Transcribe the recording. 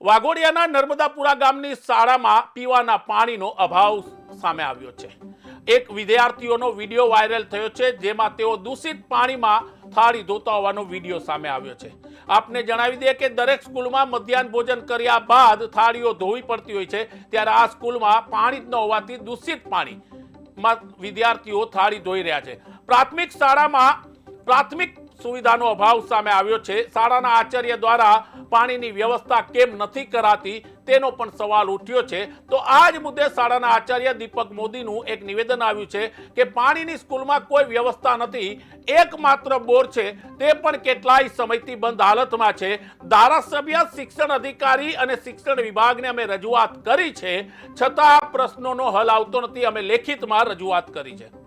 વાઘોડિયાના નર્મદાપુરા ગામની શાળામાં પીવાના પાણીનો અભાવ સામે આવ્યો છે. એક વિદ્યાર્થીઓનો વીડિયો વાયરલ થયો છે, જેમાં તેઓ દૂષિત પાણીમાં થાળી ધોતા હોવાનો વીડિયો સામે આવ્યો છે. આપને જણાવી દઈએ કે દરેક સ્કૂલમાં મધ્યાહન ભોજન કર્યા બાદ થાળીઓ ધોવી પડતી હોય છે, ત્યારે આ સ્કૂલમાં પાણી જ ન હોવાથી દૂષિત પાણીમાં વિદ્યાર્થીઓ થાળી ધોઈ રહ્યા છે. પ્રાથમિક શાળામાં પ્રાથમિક સુવિધાનો અભાવ સામે આવ્યો છે. શાળાના આચાર્ય દ્વારા પાણીની વ્યવસ્થા કેમ નથી કરાતી તેનો પણ સવાલ ઉઠ્યો છે. તો આ જ મુદ્દે શાળાના આચાર્ય દીપક મોદીનું એક નિવેદન આવ્યું છે કે પાણીની સ્કૂલમાં કોઈ વ્યવસ્થા નથી, એકમાત્ર બોર છે, તે પણ કેટલાય સમયથી બંધ હાલતમાં છે. ધારાસભ્ય, શિક્ષણ અધિકારી અને શિક્ષણ વિભાગને અમે રજૂઆત કરી છે. છતાં પ્રશ્નોનો હલ આવતો નથી, અમે લેખિતમાં રજૂઆત કરી છે.